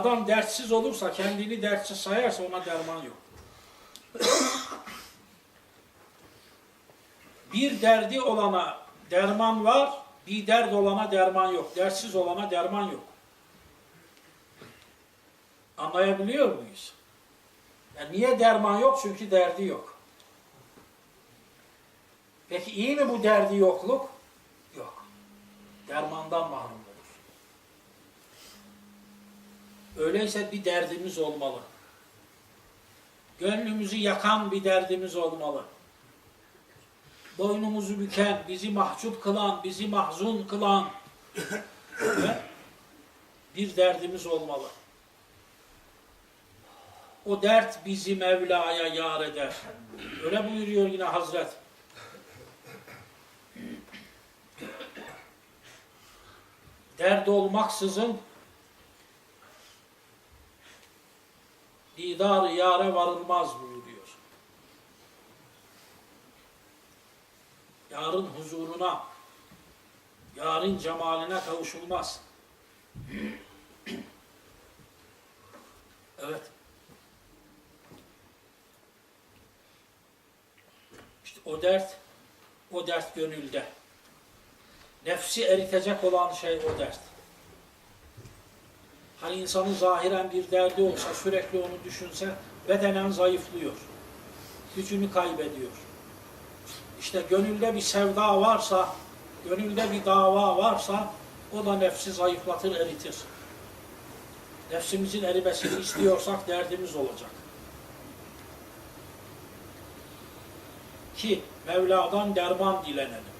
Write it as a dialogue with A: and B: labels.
A: Adam dertsiz olursa, kendini dertsiz sayarsa ona derman yok. bir derdi olana derman var, bir dert olana derman yok. Dertsiz olana derman yok. Anlayabiliyor muyuz? Yani niye derman yok? Çünkü derdi yok. Peki iyi mi bu derdi yokluk? Öyleyse bir derdimiz olmalı. Gönlümüzü yakan bir derdimiz olmalı. Boynumuzu büken, bizi mahcup kılan, bizi mahzun kılan bir derdimiz olmalı. O dert bizi Mevla'ya yar eder. Öyle buyuruyor yine Hazret. Dert olmaksızın didar yare varılmaz buyuruyor. Yarın huzuruna, yarın cemaline kavuşulmaz. Evet. İşte o dert, o dert gönülde. Nefsi eritecek olan şey o dert. Hani insanın zahiren bir derdi olsa, sürekli onu düşünse, bedenen zayıflıyor. Gücünü kaybediyor. İşte gönülde bir sevda varsa, gönülde bir dava varsa, o da nefsi zayıflatır, eritir. Nefsimizin erimesini istiyorsak derdimiz olacak. Ki Mevla'dan derman dilenelim.